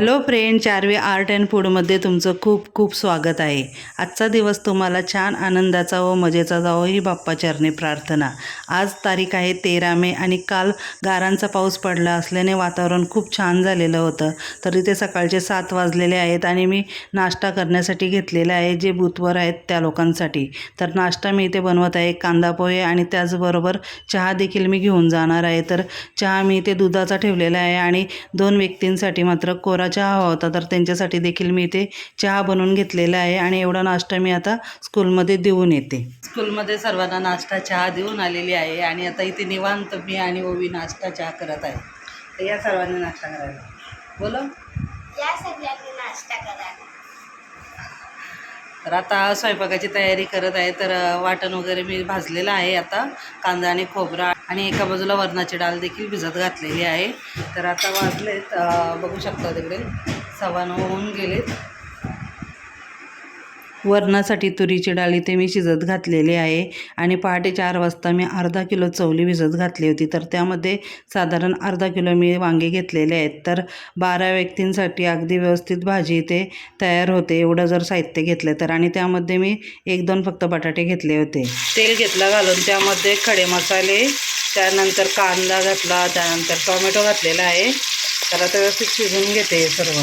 Hello friend Charve art and फूडमध्ये तुमचं खूप खूप स्वागत आहे. आजचा दिवस तुम्हाला छान आनंदाचा व मजेचा जावो ही बाप्पा चरणी प्रार्थना. आज तारीख आहे तेरा मे आणि काल गारांचा पाऊस पडला असल्याने वातावरण खूप छान झालेलं होतं. तर इथे सकाळचे सात वाजलेले आहेत आणि मी नाश्ता करण्यासाठी घेतलेला आहे जे बूथवर आहेत त्या लोकांसाठी. तर नाश्ता मी इथे बनवत आहे कांदा पोहे आणि त्याचबरोबर चहा देखील मी घेऊन जाणार आहे. तर चहा मी इथे दुधाचा ठेवलेला आहे आणि दोन व्यक्तींसाठी मात्र कोरा चहा हवा होता तर त्यांच्यासाठी देखील मी इथे चहा बनवून घेतलेला आहे आणि एवढा नाश्ता मी आता स्कूलमध्ये देऊन येते. स्कूलमध्ये सर्वांना नाश्ता चहा देऊन आलेली आहे आणि आता इथे निवांत मी आणि ओवी नाश्ता चहा करत आहे. तर या सर्वांनी नाश्ता करायला. बोलो. या सगळ्यांनी नाश्ता करा तर आता स्वयंपाकाची तयारी करत आहे. तर वाटण वगैरे मी भाजलेलं आहे आता. कांदा आणि खोबरा आणि एका बाजूला वरणाची डाळ देखील भिजत घातलेली आहे. तर आता वाजलेत बघू शकता तिकडे. सव्वा नऊ होऊन गेलेत. वरणासाठी तुरीची डाळ इथे मी शिजत घातलेली आहे आणि पहाटे चार वाजता मी अर्धा किलो चवली भिजत घातली होती. तर त्यामध्ये साधारण अर्धा किलो मी वांगे घेतलेले आहेत. तर बारा व्यक्तींसाठी अगदी व्यवस्थित भाजी इथे तयार होते एवढं जर साहित्य घेतलं तर. आणि त्यामध्ये मी एक दोन फक्त बटाटे घेतले होते. तेल घेतलं घालून त्यामध्ये खडे मसाले त्यानंतर कांदा घातला त्यानंतर टोमॅटो घातलेला आहे. तर आता व्यवस्थित शिजवून घेते हे सर्व.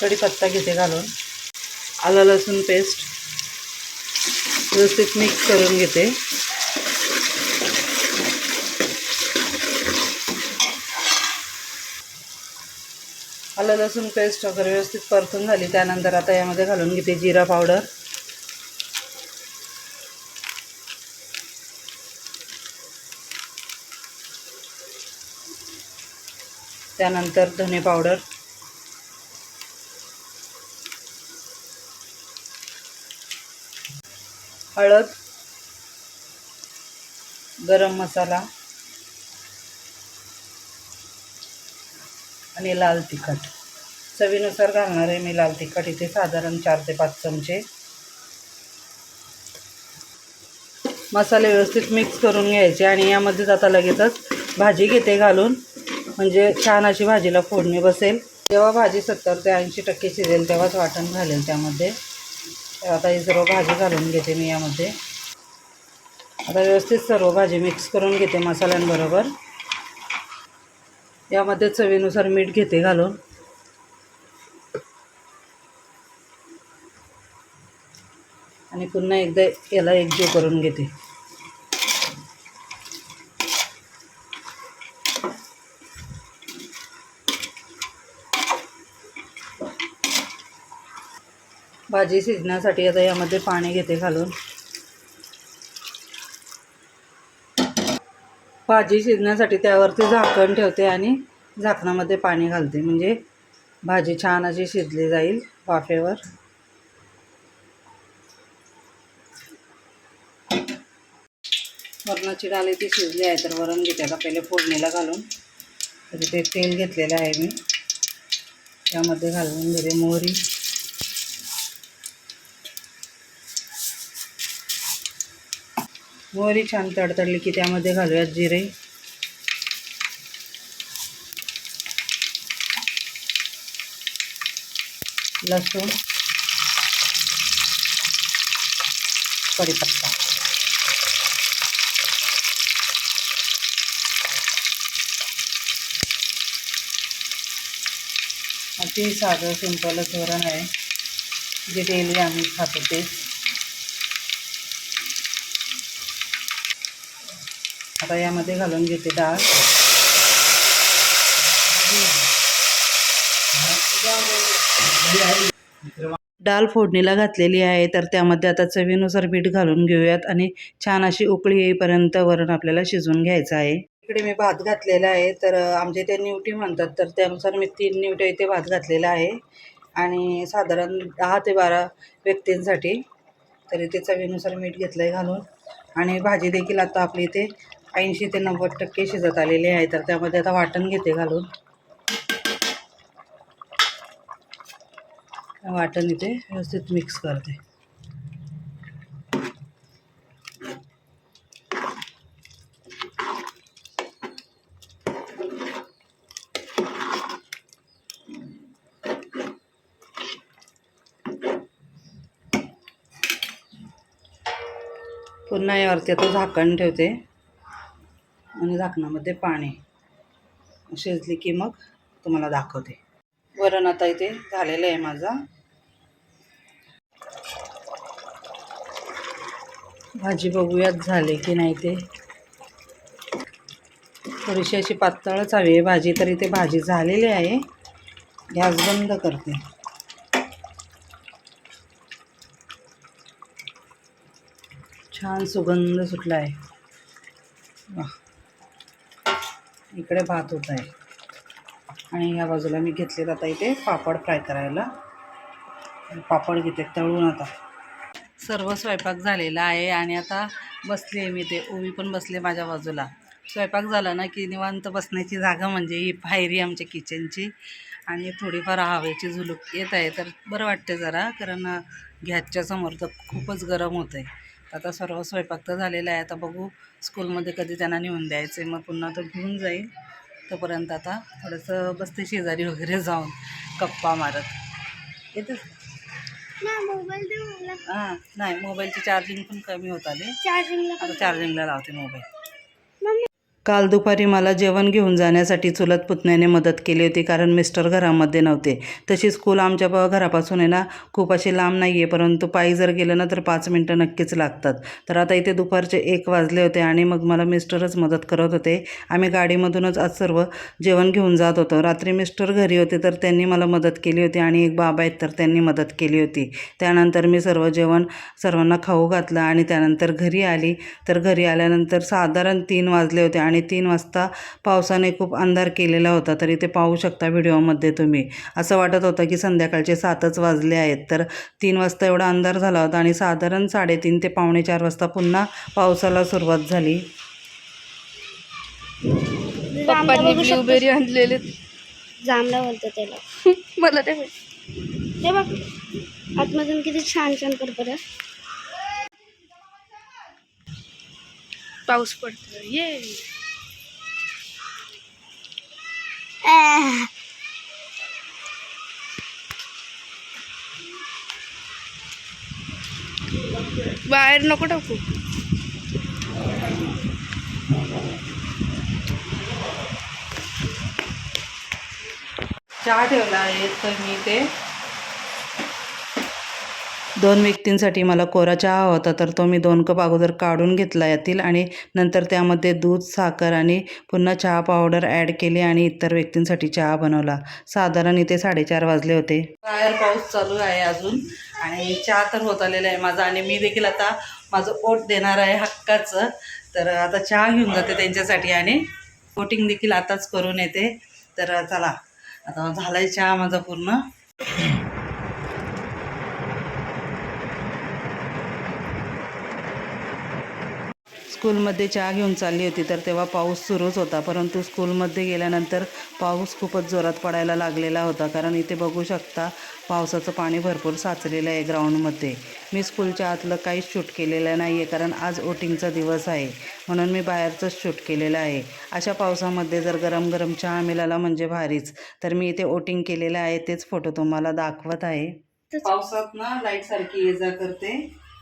कढीपत्ता घेते घालून. आलं लसूण पेस्ट व्यवस्थित मिक्स करून घेते. आलं लसूण पेस्ट वगैरे व्यवस्थित परतून झाली. त्यानंतर आता यामध्ये घालून घेते जिरा पावडर त्यानंतर धने पावडर हळद गरम मसाला आणि लाल तिखट. चवीनुसार घालणार आहे मी लाल तिखट. इथे साधारण चार ते पाच चमचे. मसाले व्यवस्थित मिक्स करून घ्यायचे आणि यामध्येच आता लगेचच भाजी घेते घालून. म्हणजे छान अशी भाजीला फोडणी बसेल. जेव्हा भाजी सत्तर ते ऐंशी टक्के शिजेल तेव्हाच वाटण घालेल त्यामध्ये. तर आता ही सर्व भाजी घालून घेते मी यामध्ये. आता व्यवस्थित सर्व भाजी मिक्स करून घेते मसाल्यांबरोबर. यामध्ये चवीनुसार मीठ घेते घालून. आणि पुन्हा एकदा याला एकजीव करून घेते. भाजी शिजण्यासाठी आता यामध्ये पाणी घेते घालून. भाजी शिजण्यासाठी त्यावरती झाकण ठेवते आणि झाकणामध्ये पाणी घालते. म्हणजे भाजी छान अशी शिजली जाईल वाफेवर. वरणाची डाल ती शिजली आहे तर वरण घेते. आता पहिले फोडणीला घालून. तर ते तेल घेतलेलं आहे मी. त्यामध्ये घालून घेते मोहरी. मोहरी छान तडतडली की त्यामध्ये घालूयात जिरे. लसूण. कढीपत्ता. अति साधं सिंपलच वरण आहे. जे डेली आम्ही खातो तेच आता यामध्ये घालून घेते डाळ. डाळ फोडणीला घातलेली आहे तर त्यामध्ये आता चवीनुसार मीठ घालून घेऊयात आणि छान अशी उकळी येईपर्यंत वरण आपल्याला शिजवून घ्यायचं आहे. इकडे मी भात घातलेला आहे तर आमच्या इथे निवटी म्हणतात तर त्यानुसार मी तीन निवट्या इथे भात घातलेला आहे. आणि साधारण दहा ते बारा व्यक्तींसाठी तर इथे चवीनुसार मीठ घेतलं आहे घालून. आणि भाजी देखील आता आपली इथे ऐंशी ते नव्वद टक्के शिजत आलेले आहे तर त्यामध्ये आता वाटण घेते घालून. वाटण इथे व्यवस्थित मिक्स करते. पुन्हा यावरती आता झाकण ठेवते. आणि झाकणामध्ये पाणी. शिजली की मग तुम्हाला दाखवते. वरण आता इथे झालेलं आहे माझा. भाजी बघूयात झाले की नाही ते. थोडीशी अशी पातळच हवी आहे भाजी तर इथे भाजी झालेली आहे. गॅस बंद करते. छान सुगंध सुटला आहे इकडे भात होत आहे. आणि ह्या बाजूला मी घेतलेत आता इथे पापड फ्राय करायला. पापड घेते तळून आता. सर्व स्वयंपाक झालेला आहे आणि आता बसली आहे मी ते ओवी पण बसले माझ्या बाजूला. स्वयंपाक झाला ना की निवांत बसण्याची जागा म्हणजे ही पायरी आमच्या किचनची आणि थोडीफार हवेची झुलूक येत आहे. तर बरं वाटते जरा कारण गॅसच्या समोर तर खूपच गरम होतं आहे आता सर्व स्वयंपाक तर झालेला आहे. आता बघू स्कूलमध्ये कधी त्यांना नेऊन द्यायचं. आहे मग पुन्हा तो घेऊन जाईल. तोपर्यंत आता थोडंसं बसते शेजारी वगैरे जाऊन. गप्पा मारत. येतं? हां नाही मोबाईलची चार्जिंग पण कमी होत आले. चार्जिंगला आता चार्जिंगला लावते मोबाईल काल दुपारी मला जेवण घेऊन जाण्यासाठी चुलत पुतण्याने मदत केली होती कारण मिस्टर घरामध्ये नव्हते. तशी स्कूल आमच्या ब- घरापासून आहे ना खूप अशी लांब नाही आहे परंतु पायी जर गेलं ना तर पाच मिनटं नक्कीच लागतात. तर आता इथे दुपारचे एक वाजले होते आणि मग मला मिस्टरच मदत करत होते. आम्ही गाडीमधूनच आज सर्व जेवण घेऊन जात होतो. रात्री मिस्टर घरी होते तर त्यांनी मला मदत केली होती आणि एक बाबा आहेत तर त्यांनी मदत केली होती. त्यानंतर मी सर्व जेवण सर्वांना खाऊ घातलं आणि त्यानंतर घरी आली. तर घरी आल्यानंतर साधारण तीन वाजले होते आणि तीन वाजता पावसाने खूप अंधार केलेला होता तरी ते पाहू शकता व्हिडिओमध्ये तुम्ही. असं वाटत होतं की संध्याकाळचे सातच वाजले आहेत तर तीन वाजता एवढा अंधार झाला होता आणि साधारण साडेतीन ते पावणे चार वाजता पुन्हा पावसाला सुरुवात झाली. पप्पांनी ब्लूबेरी आणलेले. जांभळा बोलतो त्याला. मला ते ते बघ आतमधून किती छान छान करतो पाऊस पडतो ये. बाहेर नको टाकू. चहा ठेवला आहे तर मी ते दोन व्यक्तींसाठी मला कोरा चहा होता तर तो मी दोन कप अगोदर काढून घेतला यातील आणि नंतर त्यामध्ये दूध साखर आणि पुन्हा चहा पावडर ॲड केली आणि इतर व्यक्तींसाठी चहा बनवला. साधारण इथे साडेचार वाजले होते. बाहेर पाऊस चालू आहे अजून आणि चहा तर होत आलेला आहे माझा आणि मी देखील आता माझं ओट देणार आहे हक्काचं. तर आता चहा घेऊन जाते त्यांच्यासाठी आणि वोटिंग देखील आताच करून येते. तर चला आता झालाय चहा माझा पूर्ण. स्कूलमध्ये चहा घेऊन चालली होती तर तेव्हा पाऊस सुरूच होता. परंतु स्कूलमध्ये गेल्यानंतर पाऊस खूपच जोरात पडायला लागलेला होता कारण इथे बघू शकता पावसाचं पाणी भरपूर साचलेलं आहे ग्राउंडमध्ये. मी स्कूलच्या आतलं काहीच शूट केलेलं नाही आहे कारण आज ओटिंगचा दिवस आहे. म्हणून मी बाहेरचंच शूट केलेलं आहे. अशा पावसामध्ये जर गरम गरम चहा मिळाला म्हणजे भारीच. तर मी इथे ओटिंग केलेलं आहे तेच फोटो तुम्हाला दाखवत आहे. पावसात ना लाइट सारखी ये जा करते.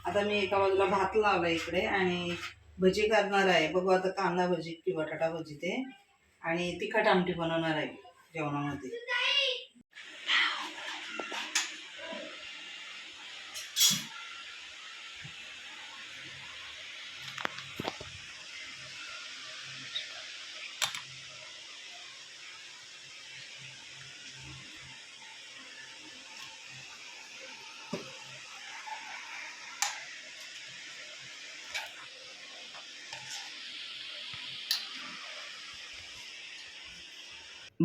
आता मी एका बाजूला भात लावला इकडे आणि भजी करणार आहे. बघू आता कांदा भजी की बटाटा भजी ते. आणि तिखट आमटी बनवणार आहे जेवणामध्ये.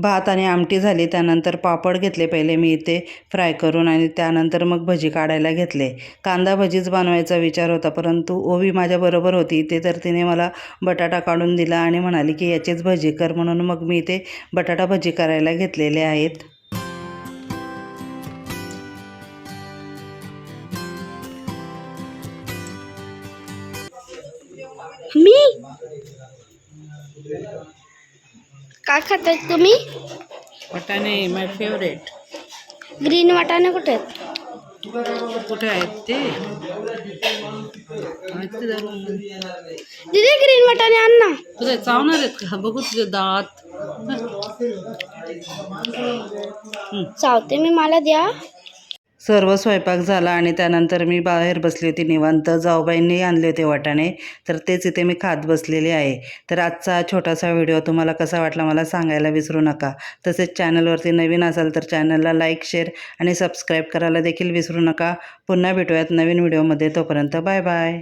भात आणि आमटी झाली त्यानंतर पापड घेतले पहिले मी इथे फ्राय करून आणि त्यानंतर मग भजी काढायला घेतले. कांदा भजीच बनवायचा विचार होता परंतु ओवी माझ्याबरोबर होती. इथे तर तिने मला बटाटा काढून दिला आणि म्हणाली की याचीच भजी कर म्हणून मग मी इथे बटाटा भजी करायला घेतलेले आहेत. काय खातात तुम्ही? वाटाणे माय फेवरेट ग्रीन वाटाणे कुठे आहेत? कुठे आहेत ते. दिदी ग्रीन वाटाणे आण ना. तुझे चावणार आहेत का? बघू तुझे दात. चावते मी मला द्या. सर्व स्वयंपाक झाला आणि त्यानंतर मी बाहेर बसली होती निवांत. जाऊबाईंनी आणले होते वाटाणे. तर तेच इथे मी खात बसलेले आहे. तर आजचा छोटासा व्हिडिओ तुम्हाला कसा वाटला मला सांगायला विसरू नका. तसेच चॅनलवरती नवीन असाल तर चॅनलला लाईक शेअर आणि सबस्क्राईब करायला देखील विसरू नका. पुन्हा भेटूयात नवीन व्हिडिओमध्ये. तोपर्यंत बाय बाय.